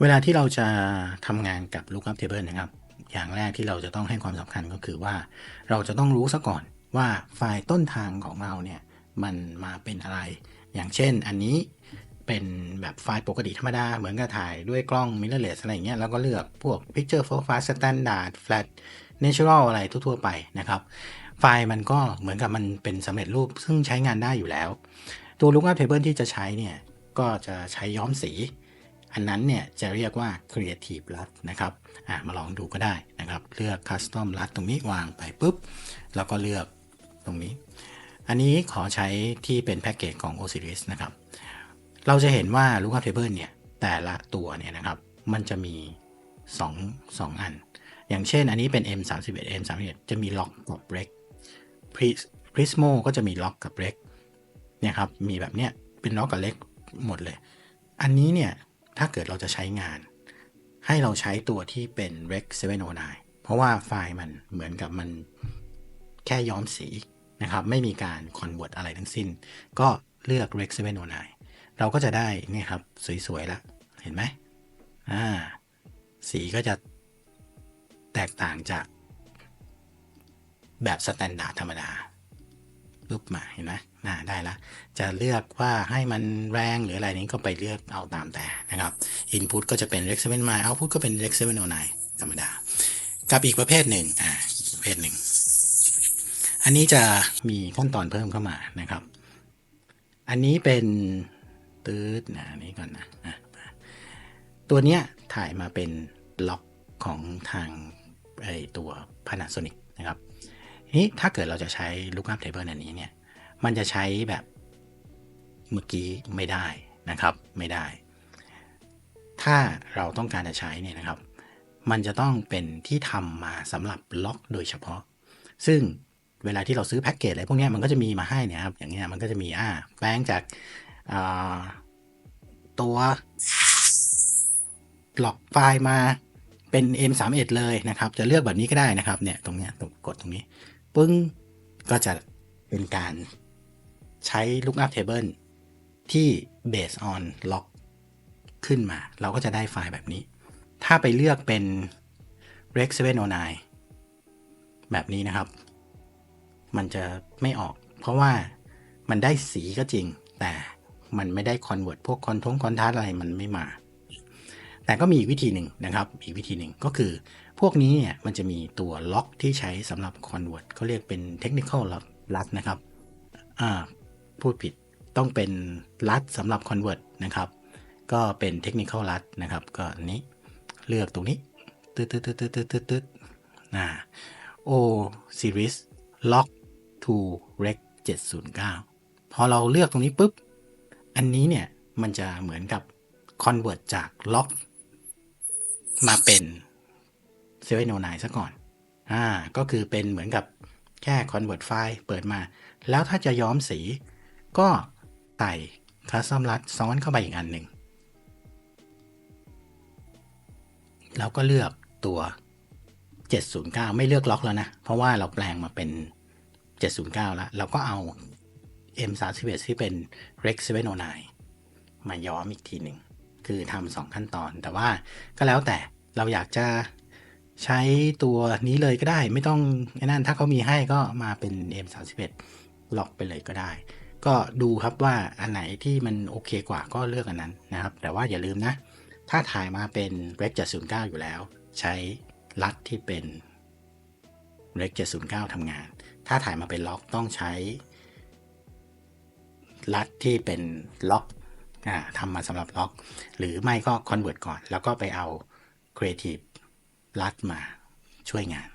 เวลาที่เราจะทำงานกับ lookup table นะครับ อย่างแรกที่เราจะต้องให้ความสำคัญก็คือว่า เราจะต้องรู้ซะก่อนว่าไฟล์ต้นทางของเราเนี่ยมันมาเป็นอะไร อย่างเช่นอันนี้เป็นแบบไฟล์ปกติธรรมดา เหมือนกับถ่ายด้วยกล้อง mirrorless อะไรอย่างเงี้ยแล้วก็เลือกพวก picture profile standard flat natural อะไรทั่วๆไปนะครับ ไฟล์มันก็เหมือนกับมันเป็นสำเร็จรูปซึ่งใช้งานได้อยู่แล้ว ตัว lookup table ที่จะใช้เนี่ยก็จะใช้ย้อมสี อันนั้นเนี่ยจะเรียกว่า creative LUT นะครับมาลองดูก็ได้นะครับ เลือก custom LUT ตรงนี้วางไปปุ๊บ แล้วก็เลือกตรงนี้ อันนี้ขอใช้ที่เป็นแพ็กเกจของ Osiris นะครับ เราจะเห็นว่า lookup table เนี่ยแต่ละตัวเนี่ยนะครับมันจะมี 2 2 อัน อย่างเช่นอันนี้เป็น M31 M31 จะมีล็อกกับ break Prismo ก็จะมีล็อกกับ break เนี่ยครับ มีแบบเนี้ยเป็นล็อกกับเล็กหมดเลย อันนี้เนี่ย ถ้าเกิดเราจะใช้งาน ให้เราใช้ตัวที่เป็น rec 709 เพราะว่าไฟล์มันเหมือนกับมันแค่ย้อมสีนะครับ ไม่มีการ convert อะไรทั้งสิ้น ก็เลือก rec 709 เราก็จะได้นี่ครับ สวยๆแล้วเห็นไหมอ่าสีก็จะแตกต่างจากแบบสแตนดาร์ดธรรมดา ปุ๊บมาเห็นไหมน่าได้ละ จะเลือกว่าให้มันแรงหรืออะไรนี้ก็ไปเลือกเอาตามแต่นะครับ Input ก็จะเป็น Rex 7 9 Output ก็เป็น Rex 709ธรรมดา กับอีกประเภทหนึ่งอ่าประเภทหนึ่ง อันนี้จะมีขั้นตอนเพิ่มเข้ามานะครับ อันนี้เป็นตืดนะอันนี้ก่อนนะะตัวเนี้ยถ่ายมาเป็นล็อกของทางไอตัว Panasonic นะครับ นี้ถ้าเกิดเราจะใช้ lookup table อันนี้เนี่ย มันจะใช้แบบเมื่อกี้ไม่ได้นะครับ ไม่ได้ ถ้าเราต้องการจะใช้เนี่ยนะครับ มันจะต้องเป็นที่ทำมาสำหรับล็อกโดยเฉพาะ ซึ่งเวลาที่เราซื้อแพ็กเกจอะไรพวกนี้มันก็จะมีมาให้เนี่ยครับ อย่างเงี้ยมันก็จะมีอ่าแปลงจากาตัวล็อกไฟล์มาเป็น M31 เลยนะครับ จะเลือกแบบนี้ก็ได้นะครับ เนี่ยตรงเนี้ยตรงกดตรงนี้ ปึ้ง ก็จะเป็นการใช้ lookup table ที่ based on lock ขึ้นมา เราก็จะได้ไฟล์แบบนี้ ถ้าไปเลือกเป็น rec 709 แบบนี้นะครับ มันจะไม่ออก เพราะว่ามันได้สีก็จริง แต่มันไม่ได้ convert พวกคอนทงคอนทัสอะไรมันไม่มา แต่ก็มีอีกวิธีหนึ่งนะครับ อีกวิธีหนึ่งก็คือ พวกนี้เนี่ยมันจะมีตัวล็อกที่ใช้สำหรับ convert เขาเรียกเป็น technical lock ลัดนะครับอ่าพูดผิดต้องเป็นลัดสำหรับ convert นะครับ ก็เป็น technical ลัดนะครับ ก็อันนี้เลือกตรงนี้ตึ๊ดตึ๊ดตึ๊ดตึ๊ดตึ๊ดตึ๊ดตึ๊ดอ่า O series lock to rec 709 พอเราเลือกตรงนี้ปุ๊บ อันนี้เนี่ยมันจะเหมือนกับ convert จากล็อกมาเป็น 709ซะก่อน อ่า ก็คือเป็นเหมือนกับแค่ convert ไฟล์เปิดมา แล้วถ้าจะย้อมสี ก็ไต่ custom LUT ซ้อนเข้าไปอีกอันหนึ่ง แล้วก็เลือกตัว 709 ไม่เลือกล็อกแล้วนะ เพราะว่าเราแปลงมาเป็น 709 แล้ว เราก็เอา M31 ที่เป็น Rex 709 มาย้อมอีกทีหนึ่ง คือทำสองขั้นตอน แต่ว่าก็แล้วแต่เราอยากจะ ใช้ตัวนี้เลยก็ได้ ไม่ต้องไอ้นั่นถ้าเขามีให้ก็มาเป็น M31 ล็อกไปเลยก็ได้ ก็ดูครับว่าอันไหนที่มันโอเคกว่าก็เลือกอันนั้นนะครับ แต่ว่าอย่าลืมนะ ถ้าถ่ายมาเป็น Rec 709 อยู่แล้ว ใช้ลัดที่เป็น Rec 709ทำงาน ถ้าถ่ายมาเป็นล็อกต้องใช้ลัดที่เป็นล็อกทำมาสำหรับล็อก หรือไม่ก็ convert ก่อน แล้วก็ไปเอา Creative รัดมาช่วยงาน